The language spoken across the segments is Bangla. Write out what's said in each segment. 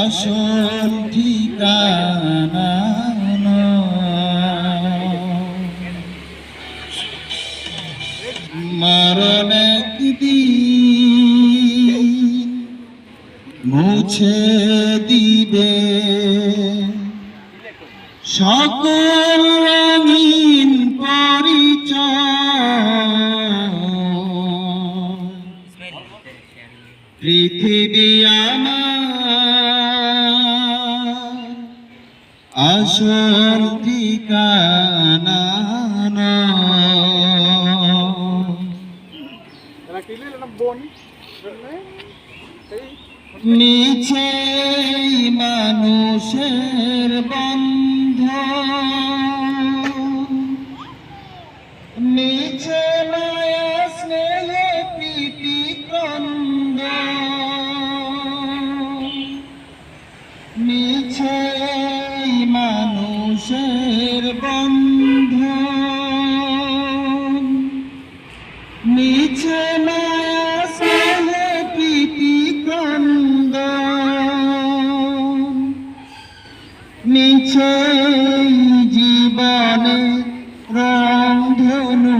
আসল ঠিকানা মরণ মুছে দিবে। সকল রঙিন পরিচয় পৃথিবী আমার আসল ঠিকানা নিচে মানুষের বন্ধ। নিচে মায়া মানুষের বন্ধ নিচে মায়া স্নেহ প্রীতি কন্দ নিচে জীবনে রং ধনু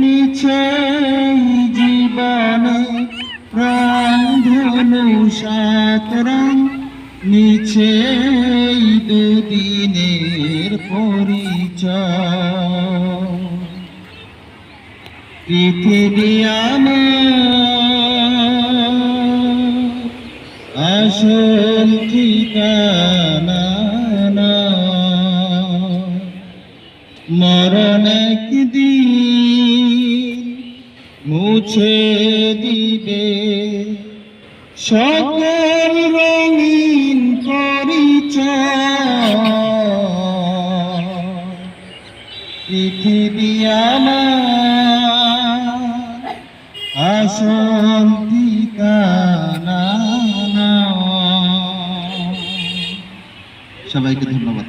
নিচে জীবনে রং ধনু নিচে দুদিনের পরিচয় আসল ঠিকানা। মরণ একদিন মুছে দিবে সকল রঙিন পৃথিবী আমার আসল সবাইকে ধন্যবাদ।